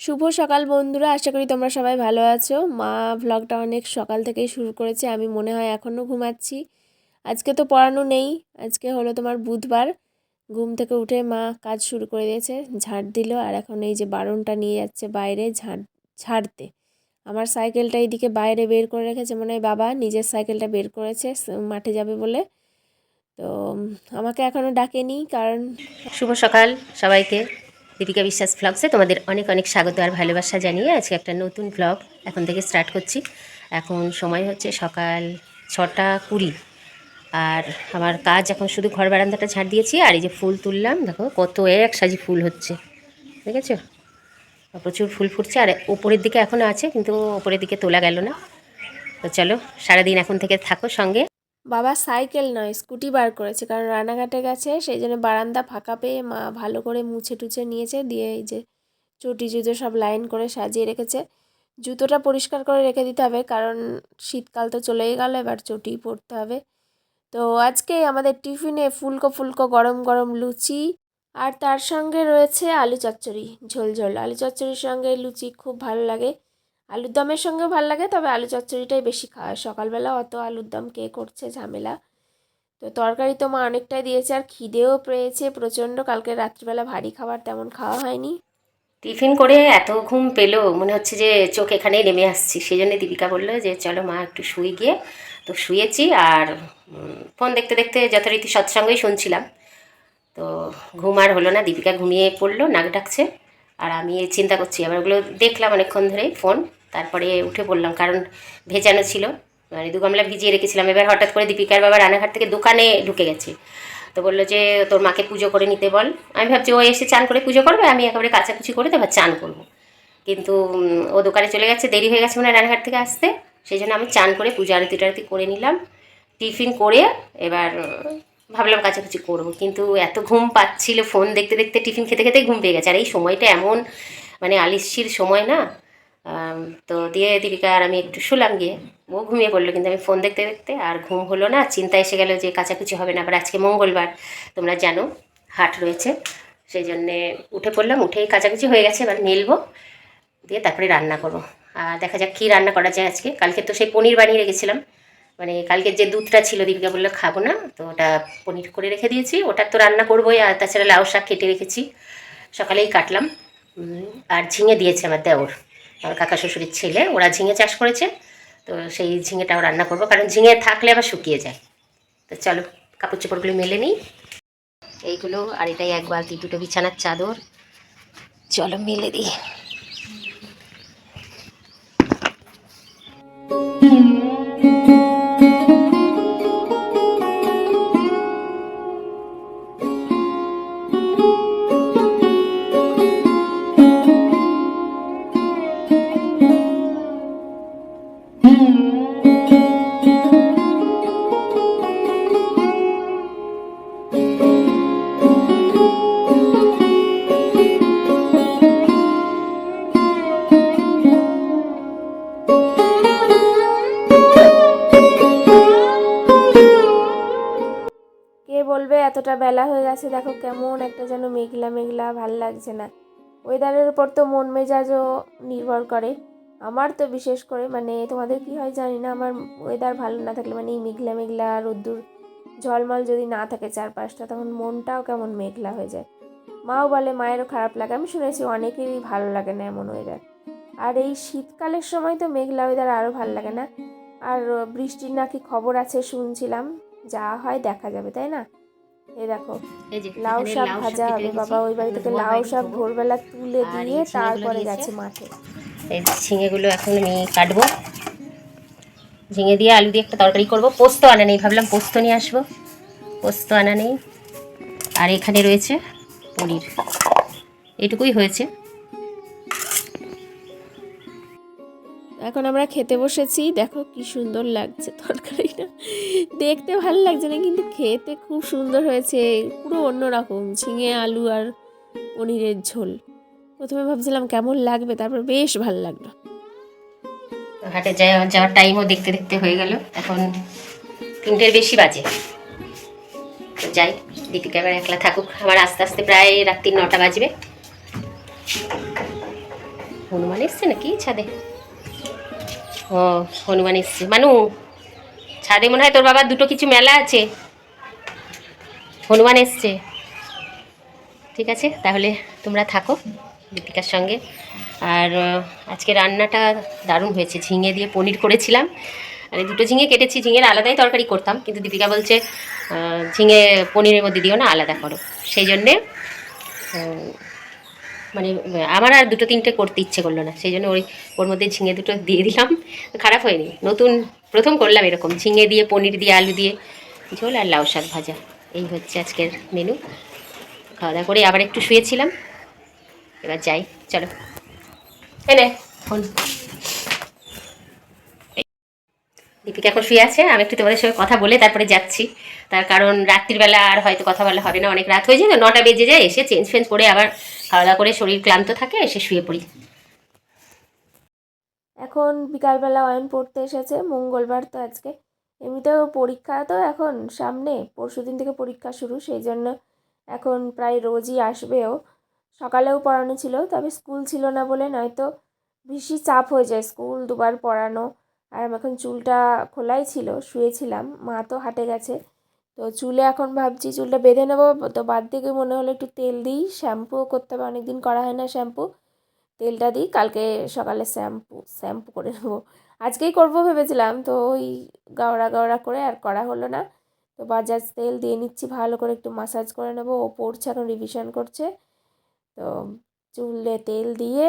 শুভ সকাল বন্ধুরা, আশা করি তোমরা সবাই ভালো আছো। মা ভ্লগটা অনেক সকাল থেকেই শুরু করেছে, আমি মনে হয় এখনও ঘুমাচ্ছি। আজকে তো পড়ানো নেই, আজকে হলো তোমার বুধবার। ঘুম থেকে উঠে মা কাজ শুরু করে দিয়েছে ঝাঁট দিল, আর এখন এই যে বারণটা নিয়ে যাচ্ছে বাইরে ঝাঁট ঝাড়তে। আমার সাইকেলটা এইদিকে বাইরে বের করে রেখেছে, মনে হয় বাবা নিজের সাইকেলটা বের করেছে মাঠে যাবে বলে। তো আমাকে এখনও ডাকেনি, কারণ শুভ সকাল সবাইকে। দীপিকা বিশ্বাস ভ্লগসে তোমাদের অনেক অনেক স্বাগত আর ভালোবাসা জানিয়ে আজকে একটা নতুন ভ্লগ এখন থেকে স্টার্ট করছি। এখন সময় হচ্ছে সকাল ছটা কুড়ি। আর আমার কাজ এখন শুধু ঘর বারান্দাটা ঝাড় দিয়েছি আর এই যে ফুল তুললাম, দেখো কত এক সাজি ফুল হচ্ছে। দেখেছ? প্রচুর ফুল ফুটছে আর ওপরের দিকে এখনও আছে, কিন্তু ওপরের দিকে তোলা গেল না। তো চলো, সারাদিন এখন থেকে থাকো সঙ্গে। বাবা সাইকেল নয়, স্কুটি বার করেছে। কারণ রানাঘাটে গেছে, সেই জন্য বারান্দা ফাঁকা পেয়ে মা ভালো করে মুছে টুছে নিয়েছে, দিয়ে এই যে চটি জুতো সব লাইন করে সাজিয়ে রেখেছে। জুতোটা পরিষ্কার করে রেখে দিতে হবে, কারণ শীতকাল তো চলেই গেল, এবার চটি পরতে হবে। তো আজকে আমাদের টিফিনে ফুলকো ফুলকো গরম গরম লুচি, আর তার সঙ্গে রয়েছে আলু চচ্চড়ি, ঝোল ঝোল। আলু চচ্চড়ির সঙ্গে লুচি খুব ভালো লাগে। আলুর দমের সঙ্গেও ভালো লাগে, তবে আলু চচ্চড়িটাই বেশি খাওয়া হয় সকালবেলা অত আলুর দম কে করছে ঝামেলা। তো তরকারি তো মা অনেকটাই দিয়েছে, আর খিদেও পেয়েছে প্রচণ্ড। কালকে রাত্রিবেলা ভারী খাবার তেমন খাওয়া হয়নি। টিফিন করে এত ঘুম পেল, মনে হচ্ছে যে চোখ এখানেই নেমে আসছি। সেই জন্য দীপিকা বলল যে, চলো মা একটু শুয়ে গিয়ে। তো শুয়েছি আর ফোন দেখতে দেখতে যথারীতি সৎসঙ্গই শুনছিলাম। তো ঘুম আর হলো না, দীপিকা ঘুমিয়ে পড়ল, নাক ডাকছে। আর আমি চিন্তা করছি আবার ওগুলো দেখলাম অনেকক্ষণ ধরে ফোন তারপরে উঠে পড়লাম, কারণ ভেজানো ছিল। মানে দু গামলা ভিজিয়ে রেখেছিলাম, এবার হঠাৎ করে দীপিকার বাবা রানাঘাট থেকে দোকানে ঢুকে গেছে। তো বলল যে, তোর মাকে পুজো করে নিতে বল। আমি ভাবছি, ও এসে চান করে পুজো করবে? আমি একেবারে কাচাকুচি করে তারপর চান করব। কিন্তু ও দোকানে চলে গেছে, দেরি হয়ে গেছে মানে রানাঘাট থেকে আসতে। সেই জন্য আমি চান করে পুজো আরতি টারতি করে নিলাম। টিফিন করে এবার ভাবলাম কাচাকুচি করব, কিন্তু এত ঘুম পাচ্ছিল ফোন দেখতে দেখতে টিফিন খেতে খেতে ঘুম পেয়ে গেছে। আর এই সময়টা এমন মানে আলিস্যির সময় না? তো দিয়ে দীপিকা আর আমি একটু শুলাম গিয়ে। ও ঘুমিয়ে পড়ল, কিন্তু আমি ফোন দেখতে দেখতে, আর ঘুম হলো না, চিন্তা এসে গেল যে কাচাকুচি হবে না, আবার আজকে মঙ্গলবার। তোমরা জানো, হাট রয়েছে, সেই জন্যে উঠে পড়লাম, উঠেই কাচাকুচি হয়ে গেছে, এবার মেলবো, দিয়ে তারপরে রান্না করব। আর দেখা যাক কী রান্না করা যায় আজকে। কালকে তো সেই পনির বানিয়ে রেখেছিলাম। মানে কালকে যে দুধটা ছিল দীপিকা বলল, খাব না। তো ওটা পনির করে রেখে দিয়েছি। ওটা তো রান্না করবোই, আর তাছাড়া লাউ শাক কেটে রেখেছি। সকালেই কাটলাম। আর ঝিঙে দিয়েছে আমার দেওর, আমার কাকা শ্বশুরের ছেলে। ওরা ঝিঙে চাষ করেছে, তো সেই ঝিঙেটাও রান্না করব। কারণ ঝিঙে থাকলে আবার শুকিয়ে যায়। তো চলো, কাপড় চোপড়গুলো মেলে নিই। এইগুলো, আর এটাই এক বালতি দুটো বিছানার চাদর। চলো, মেলে দিই। এতটা বেলা হয়ে গেছে, দেখো কেমন একটা যেন মেঘলা মেঘলা, ভালো লাগছে না। ওয়েদারের উপর তো মন মেজাজও নির্ভর করে। আমার তো বিশেষ করে মানে তোমাদের কি হয় জানি না, আমার ওয়েদার ভালো না থাকলে মানে এই মেঘলা মেঘলা রোদ্দুর, ঝলমল যদি না থাকে চারপাশটা, তখন মনটাও কেমন মেঘলা হয়ে যায়। মাও বলে, মায়েরও খারাপ লাগে। আমি শুনেছি অনেকেরই ভালো লাগে না এমন ওয়েদার আর এই শীতকালের সময় তো মেঘলা ওয়েদার আরও ভালো লাগে না। আর বৃষ্টির নাকি খবর আছে, শুনছিলাম। যা হয় দেখা যাবে, তাই না? এই দেখো লাউ শাক ভাজা হবে বাবা ওই বাড়ি থেকে লাউ শাক ভোরবেলা তুলে দিয়ে তারপরে গেছে মাঠে। এই ঝিঙেগুলো এখন আমি কাটবো। ঝিঙে দিয়ে আলু দিয়ে একটা তরকারি করব। পোস্ত আনা নেই ভাবলাম পোস্ত নিয়ে আসব। পোস্ত আনা নেই। আর এখানে রয়েছে পনির। এটুকুই হয়েছে। এখন আমরা খেতে বসেছি। দেখো কি সুন্দর লাগছে তরকারিটা দেখতে ভালো লাগছে না, কিন্তু খেতে খুব সুন্দর হয়েছে। পুরো অন্যরকম, ঝিঙে, আলু আর পনিরের ঝোল। প্রথমে ভাবছিলাম কেমন লাগবে, তারপর বেশ ভালো লাগল। হাটে যাওয়া যাওয়ার টাইমও দেখতে দেখতে হয়ে গেল। এখন তিনটের বেশি বাজে। যাই দীপিকা এবার একলা থাকুক। আমার আস্তে আস্তে প্রায় রাত্রি নটা বাজবে। হনুমান এসছে নাকি ছাদে? ও, হনুমান এসছে। মানু, ছাদে মনে হয় তোর বাবার দুটো কিছু মেলা আছে। হনুমান এসছে। ঠিক আছে, তাহলে তোমরা থাকো দীপিকার সঙ্গে। আর আজকে রান্নাটা দারুণ হয়েছে। ঝিঙে দিয়ে পনির করেছিলাম। আর দুটো ঝিঙে কেটেছি, ঝিঙের আলাদাই তরকারি করতাম। কিন্তু দীপিকা বলছে ঝিঙে পনিরের মধ্যে দিও না, আলাদা করো। সেই জন্যে মানে আমার আর দুটো তিনটে করতে ইচ্ছে করল না, সেই জন্য ওই, ওর মধ্যে ঝিঙে দুটো দিয়ে দিলাম, খারাপ হয়নি, নতুন, প্রথম করলাম এরকম, ঝিঙে দিয়ে, পনির দিয়ে, আলু দিয়ে, ঝোল আর লাউ শাক ভাজা, এই হচ্ছে আজকের মেনু খাওয়া দাওয়া করে আবার একটু শুয়েছিলাম, এবার যাই, চলো এনে ফোন। দীপিকা এখন শুয়ে আছে, আমি একটু তোমাদের সঙ্গে কথা বলে তারপরে যাচ্ছি। তার কারণ রাত্রিবেলা আর হয়তো কথা বলা হবে না, অনেক রাত হয়ে যায়, নটা বেজে যায়, এসে চেঞ্জ ফেঞ্জ করে আবার খাওয়া দাওয়া করে শরীর ক্লান্ত থাকে, এসে শুয়ে পড়ি। এখন বিকালবেলা অয়ন পড়তে এসেছে, মঙ্গলবার তো আজকে। এমনিতেও পরীক্ষা তো এখন সামনে পরশু দিন থেকে পরীক্ষা শুরু, সেই জন্য এখন প্রায় রোজই আসবেও সকালেও পড়ানো ছিল, তবে স্কুল ছিল না বলে নয়তো বেশি চাপ হয়ে যায়, স্কুল দুবার পড়ানো আর আমি এখন চুলটা খোলাই ছিল, শুয়েছিলাম, মা তো হাটে গেছে। তো চুলে এখন ভাবছি চুলটা বেঁধে নেব, তো বাদ দিকে মনে হলো একটু তেল দিই শ্যাম্পুও করতে হবে, অনেকদিন করা হয় না শ্যাম্পু। তেলটা দিই, কালকে সকালে শ্যাম্পু শ্যাম্পু করে নেব। আজকেই করব ভেবেছিলাম, তো ওই গাওড়া গাওড়া করে আর করা হলো না। তো বাজাজ তেল দিয়ে নিচ্ছি, ভালো করে একটু মাসাজ করে নেব, ও পড়ছে, এখন রিভিশন করছে। তো চুলে তেল দিয়ে,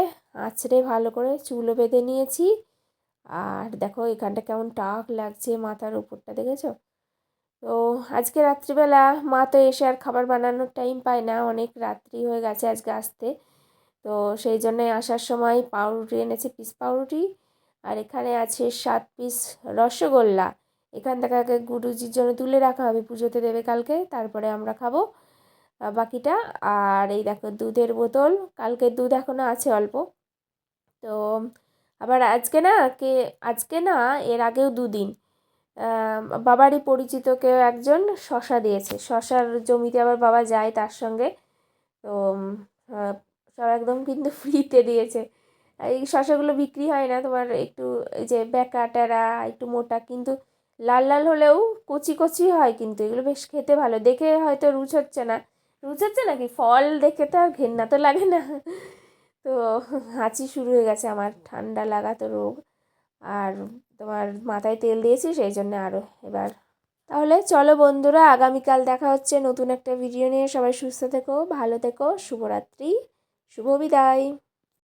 আঁচড়ে ভালো করে চুলও বেঁধে নিয়েছি। আর দেখো এখানটা কেমন টাক লাগছে মাথার উপরটা, দেখেছ? তো আজকে রাত্রিবেলা মা তো এসে আর খাবার বানানোর টাইম পায় না, অনেক রাত্রি হয়ে গেছে আজকে আসতে। তো সেই জন্যে আসার সময় পাউরুটি এনেছে পিস পাউরুটি। আর এখানে আছে সাত পিস রসগোল্লা। এখান থেকে আগে গুরুজির জন্য তুলে রাখা হবে, পুজোতে দেবে কালকে, তারপরে আমরা খাব বাকিটা। আর এই দেখো দুধের বোতল কালকের দুধ এখনও আছে অল্প। তো আবার আজকে না কে, আজকে না এর আগেও দুদিন বাবারই পরিচিত কেউ একজন শশা দিয়েছে। শশার জমিতে আবার বাবা যায় তার সঙ্গে। তো সব একদম কিন্তু ফ্রিতে দিয়েছে। এই শশাগুলো বিক্রি হয় না, তোমার একটু এই যে ব্যাকা ট্যারা একটু মোটা, কিন্তু লাল লাল হলেও কচি কচি হয় কিন্তু, এগুলো বেশ খেতে ভালো। দেখে হয়তো রুচ হচ্ছে না। রুচ হচ্ছে নাকি? ফল দেখে তো আর ঘেন্না তো লাগে না। তো হাঁচি শুরু হয়ে গেছে আমার, ঠান্ডা লাগা তো রোগ। আর তোমার মাথায় তেল দিয়েছি, সেই জন্য আরও এবার। তাহলে চলো বন্ধুরা, আগামীকাল দেখা হচ্ছে নতুন একটা ভিডিও নিয়ে। সবাই সুস্থ থেকো, ভালো থেকো, শুভরাত্রি, শুভ বিদায়।